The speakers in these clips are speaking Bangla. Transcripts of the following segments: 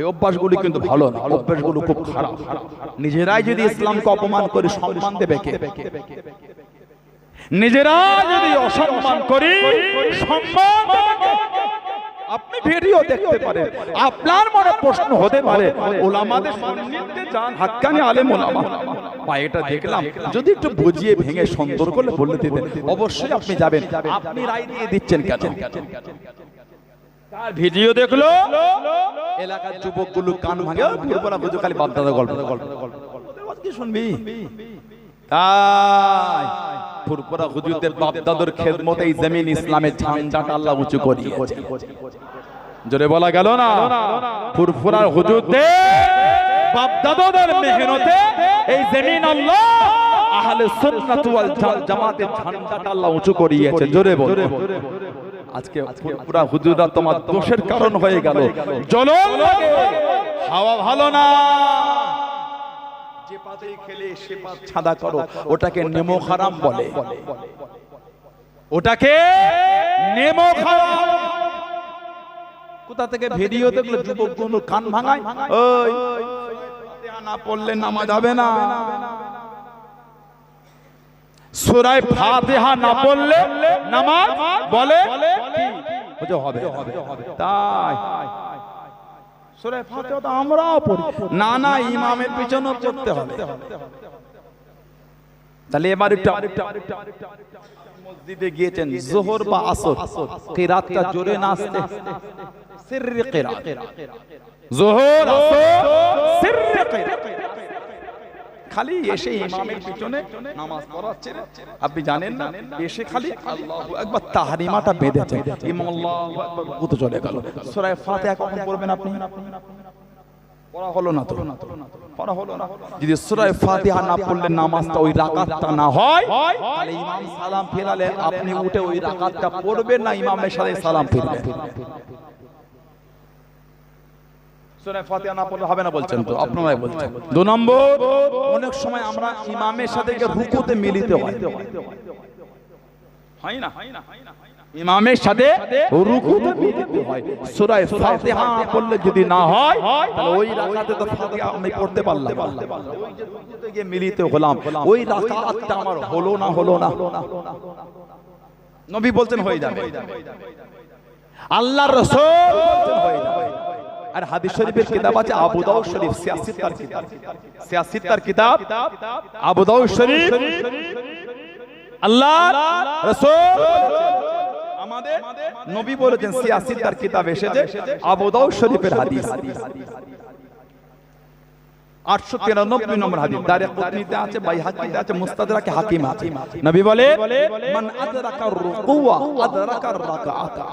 এই অভ্যাসগুলি কিন্তু ভালো না, অভ্যাসগুলো খুব খারাপ। নিজেরাই যদি ইসলামকে অপমান করে, সম্মান দেবে কে? নিজেরা যদি অসম্মান করি, সম্মান আপনি ভিডিও দেখতে পারেন, আপনার মনে প্রশ্ন হতে পারে, ওলামাদের সান্নিধ্যে যান, হাক্কানি আলেম ওলামা। বা এটা দেখলাম, যদি একটু বুঝিয়ে ভেঙে সুন্দর করলে বলে দিতেন, অবশ্যই আপনি যাবেন। আপনি রায় দিয়ে দিচ্ছেন কেন? তার ভিডিও দেখল। এলাকার যুবকগুলো কান ভাঙে পুরোপুরা বুঝো খালি বাপ দাদা গল্প গল্প গল্প কি শুনবি? তাই ফুরফুরা হুজুরদের বাপ দাদুর খেদমতে এই জমিন ইসলামের আল্লাহ উঁচু করিয়েছে। জোরে বলা গেল না? ফুরফুরার হুজুরদের বাপ দাদাদের মেহনতে এই জমিন আল্লাহ আহলে সুন্নাত ওয়াল জামাতের ঝান্ডাটা আল্লাহ উঁচু করিয়েছে। জোরে বল। আজকে ফুরফুরা হুজুররা তোমার দোষের কারণ হয়ে গেল। জ্বলন হাওয়া ভালো না। যে পাতে খেলে সে পাত ছাদা করো ওটাকে নেমো খারাম বলে। ওটাকে নেমো খারাম কোথা থেকে ভিডিও দেখল? যুবক কোন কান ভাঙায়? ওই। না পড়লে নামাজ হবে না। সূরায়ে ফাতিহা না পড়লে নামাজ বলে হবে তাই। সূরা ফাতিহা তো আমরাও পড়ি। না না ইমামের পিছনে পড়তে হবে। তাহলে এবার মসজিদে গিয়েছেন জোহর বা আসর কিরাতটা জোরে না আসতে সিররি কিরাত। জোহর আসর সিররি কিরাত। খালি এসে ইমামের পিছনে নামাজ পড়াচ্ছে আপনি জানেন না? এসে খালি আল্লাহু আকবার তাহরিমাটা বেঁধেছে। ইমাম আল্লাহু আকবার রুকুতে চলে গেল। সূরা ফাতিহা কখন পড়বেন আপনি? পড়া হলো না তো। পড়া হলো না। যদি সূরা ফাতিহা না পড়লে নামাজটা ওই রাকাতটা না হয়, তাহলে ইমাম সালাম ফেরালে আপনি উঠে ওই রাকাতটা পড়বেন না, ইমামের সাথে সালাম ফিরবেন। সূরা ফাতিহা না পড়লে হবে না বলছেন তো? আপনারাই বলছেন। দু নম্বর অনেক সময় আমরা ইমামের সাথে রুকুতে মিলিত হয়। হয় না? ইমামের সাথে রুকুতে মিলিত হয়। সূরা ফাতিহা পড়লে যদি না হয় তাহলে ওই রাকাতে তো ফাতিহা আমি পড়তে পারলাম না। ওই যে রুকুতে গিয়ে মিলিত হলাম। ওই রাকাতটা আমার হলো না হলো না। নবী বলছেন হয়ে যাবে। আল্লাহর রাসূল হয়ে যাবে। আর হাদিস শরীফের কিতাব আছে আবু দাউদ শরীফ সিয়াসিত তার কিতাব। সিয়াসিত তার কিতাব আবু দাউদ শরীফ আল্লাহ রাসূল আমাদের নবী বলেছেন সিয়াসিত তার কিতাব এসেছে আবু দাউদ শরীফের হাদিস। আটশো তিরানব্বই নম্বর হাদিস। দারে কুতনিতে আছে বাইহাকিতে আছে মুস্তাদরাকে হাকিম আছে। নবী বলে মান আদরাকা রুকুয়া আদরাকা রাকাআতা।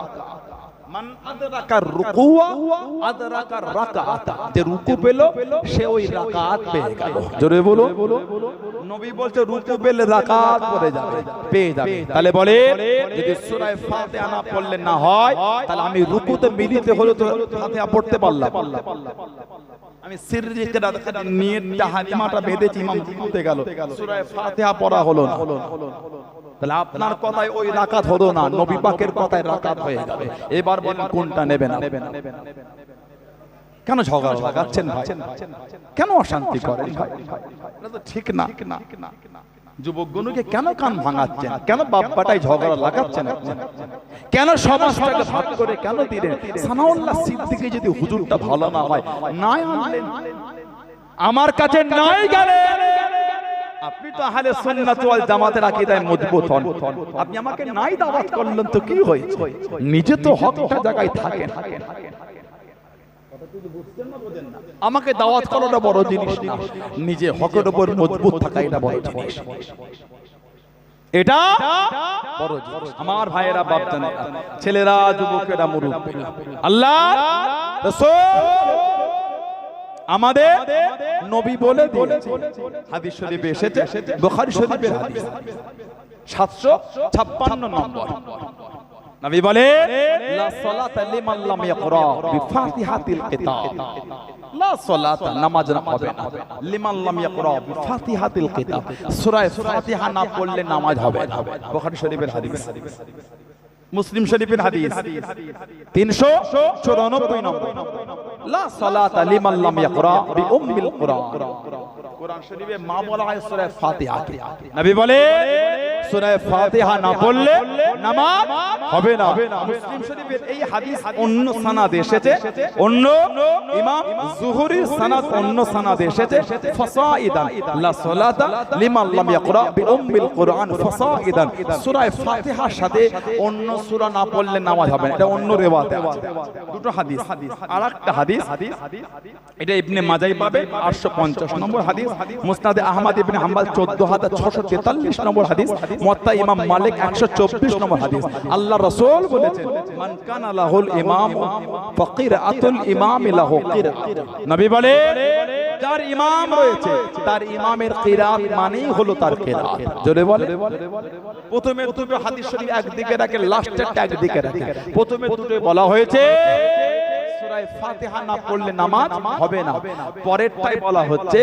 মান আদরাকা রুকুয়া আদরাকা রাকাআতা। যে রুকু পেল সে ওই রাকাত পেয়ে গেল। জোরে বলো। নবী বলছে রুকু পেলে রাকাত পড়ে যাবে। পেয়ে যাবে। তাহলে বলে যদি সূরা ফাতিহা না পড়লে না হয় তাহলে আমি রুকুতে মিলিতে হলো তো ফাতিহা পড়তে পারলাম। আমি সিররি কেরাত নিয়ে তাহারিমাটা বেঁধেছি ইমাম গেল। সূরা ফাতিহা পড়া হলো না। তাহলে আপনার কথায় ওই রাকাত হলো না নবী পাকের কথায় রাকাত হয়ে যাবে। এবার বলেন কোনটা নেবেন কেন ঝগড়া লাগাচ্ছেন ভাই? কেন অশান্তি করেন ভাই? এটা তো ঠিক না। যুবকগুলোকে কেন কান ভাঙাচ্ছেন? কেন বাপ্পাটাই ঝগড়া লাগাচ্ছেন আপনি? কেন সমাজটাকে ভাগ করে কেন দিলেন? সানাউল্লাহ সিদ্দিকে যদি হুজুরটা ভালো না হয় নাই আনলেন। আমার কাছে নাই গেলেন। আপনি তো আহলে সুন্নাত ওয়াল জামাতের আকীদায় মজবুত হন। আপনি আমাকে নাই দাওয়াত করলেন তো কি হয়েছে? নিজে তো হকটা জায়গায় থাকেন। আমাকে দাওয়াত করাটা বড় জিনিস না। নিজে হকের উপর মজবুত থাকা এটা বড় জিনিস। এটা বড় জিনিস। আমার ভাইয়েরা বাপ জানে ছেলেরা, যুবকেরা, মুরব্বীরা। আল্লাহ, রাসূল। আমাদের নবী বলে দিয়েছে। হাদিস শরীফে এসেছে বুখারী শরীফের হাদিস। 756 নম্বর। নবী বলে লা সালাতা লিমান লাম ইয়াকরা বিফাতিহাতিল কিতাব। লা সালাতা নামাজ না হবে না। লিমান লাম ইয়াকরা বিফাতিহাতিল কিতাব। সূরা ফাতিহা না পড়লে নামাজ হবে না। বুখারী শরীফের হাদিস। মুসলিম শরীফের হাদিস। 394 নম্বর। লা সালাতা লিমান লাম ইয়াকরা বিউম্মিল কুরআন। কোরআন শরীফে মা বলা হয় সূরা ফাতিহা। নবী বলে সূরা ফাতিহা না পড়লে নামাজ হবে না। মুসলিম শরীফের এই হাদিস অন্য সানাদে এসেছে অন্য ইমাম সানাদ অন্য সানাদে এসেছে ফাসাইদান লা সালাতা লিমান লাম ইয়াকরা বিউম্মিল কুরআন ফাসাইদান সূরা ফাতিহার সাথে অন্য সূরা না পড়লে নামাজ হবে না। এটা অন্য আছে। দুটো হাদিস আরেকটা হাদিস এটা ইবনে মাজাই পাবে 850 নম্বর হাদিস, মুসনাদে আহমদ ইবনে হাম্বল 14643 নম্বর হাদিস, মুয়াত্তা ইমাম মালিক 124 নম্বর হাদিস। আল্লাহ রাসূল বলেছেন কানা লাহুল ইমাম ফাকিরাতুল ইমাম লাহু নবী বলে, যার ইমাম রয়েছে, তার মানেই হলো তার প্রথমে প্রথমে বলা হয়েছে ফাতিহা না পড়লে নামাজ হবে না পরেরটাই বলা হচ্ছে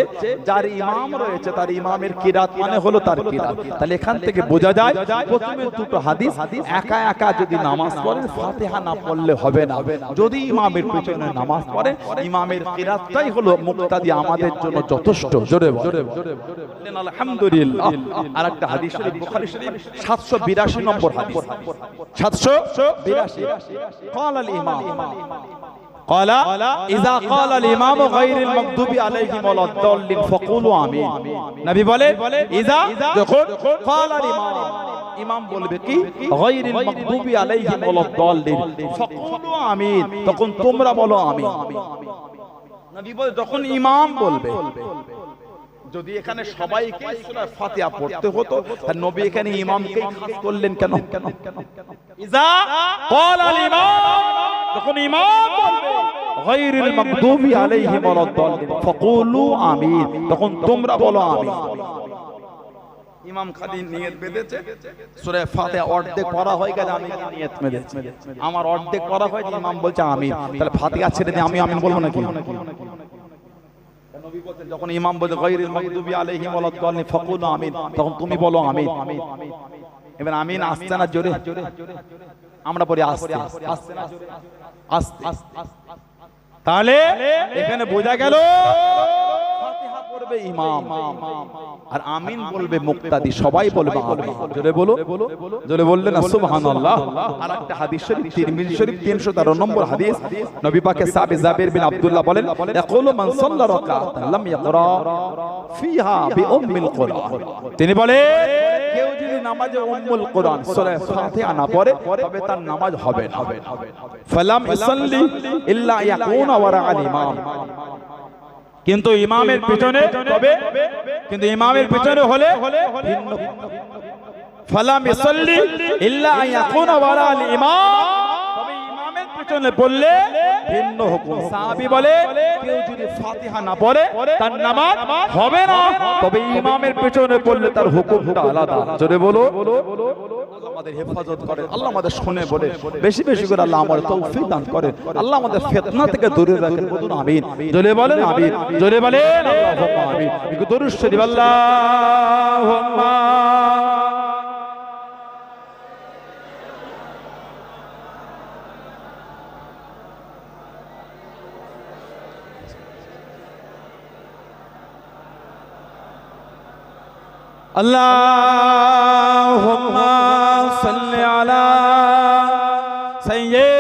যার ইমাম রয়েছে তার ইমামের কিরাত মানে হলো তার কিরাত তাহলে এখান থেকে বোঝা যায় প্রথমে দুটো হাদিস একা একা যদি নামাজ পড়েন ফাতিহা না পড়লে হবে না যদি ইমামের পেছনে নামাজ পড়ে ইমামের কিরাতটাই হলো মুক্তাদি আমাদের জন্য যথেষ্ট জোরে বলেন আলহামদুলিল্লাহ আর একটা হাদিস শরীফ বুখারী শরীফ 782 নম্বর হাদিস 782 قال الامام قال اذا قال الامام غير المغضوب عليهم ولا الضالين فقولوا امين নবী বলে اذا যখন قال الامام ইমাম বলবে কি غير المغضوب عليهم ولا الضالين فقولوا امين তখন তোমরা বলো আমিন নবী বলে যখন ইমাম বলবে যদি এখানে সবাইকে সূরা ফাতিহা পড়তে হতো তাহলে নবী এখানে ইমামকে খাস করলেন কেন কেন ইজা قال الامام যখন ইমাম বলবে গায়রিল মাগদুবি আলাইহিম ওয়ালাদ-দাল্লিন ফাকুলু আমিন। তখন তোমরা বলো আমিন। ইমাম খালি নিয়ত বেঁধেছে সূরা ফাতিহা অর্ধেক পড়া হয়ে গেছে আমি নিয়ত বেঁধেছি আমার অর্ধেক পড়া হয়েছে ইমাম বলছে আমিন। তাহলে ফাতিহা ছেড়ে দিয়ে আমি আমিন বলব নাকি? নবী যখন ইমাম বলে গায়রিল মাগদুবি আলাইহিম ওয়ালাদ-দাল্লিন ফাকুলু আমিন তখন তুমি বলো আমিন। এবার আমিন আসছে না জোরে আমরা বলি আসছে আসছে না আসছে তাহলে এখানে বোঝা গেল। ইমাম। আর আমিন বলবে মুক্তাদি। সবাই বলবে জোরে বলো। জোরে বললে সুবহানাল্লাহ। আর একটা হাদিস শরীফ তিরমিজি শরীফ 313 নম্বর হাদিস। নবী পাকের সাহাবী জাবির বিন আব্দুল্লাহ বলেন ইয়াকুলু মান সাল্লা রাকাতান লাম ইয়াকরা ফিহা বিউম্মিল কুরআন। তিনি বলে কেউ যদি নামাজে উম্মুল কোরআন, সূরা ফাতিহা না পড়ে, তবে তার নামাজ হবে না। ফালাম ইসাল্লি ইল্লা ওয়ারা আল ইমাম। কিন্তু ইমামের পিছনে তবে, কিন্তু ইমামের পিছনে হলে ফালাম ইসাল্লি ইল্লা ইয়াকুনা ওয়ারা আল ইমাম। পিছনে পড়লে ভিন্ন হুকুম। সাহাবী বলে কেউ যদি ফাতিহা না পড়ে তার নামাজ হবে না। তবে ইমামের পিছনে পড়লে তার হুকুমটা আলাদা। জোরে বলো। আল্লাহ আমাদের হেফাজত করে আল্লাহ আমাদের শুনে বলে। বেশি বেশি করে আল্লাহ আমাদের তৌফিক দান করে আল্লাহ আমাদের ফিতনা থেকে দূরে রাখেন। বলুন আমিন। জোরে বলেন আমিন। জোরে বলেন। আল্লাহুম্মা আমিন। দরুদ শরীফ اللهم صل على سيدنا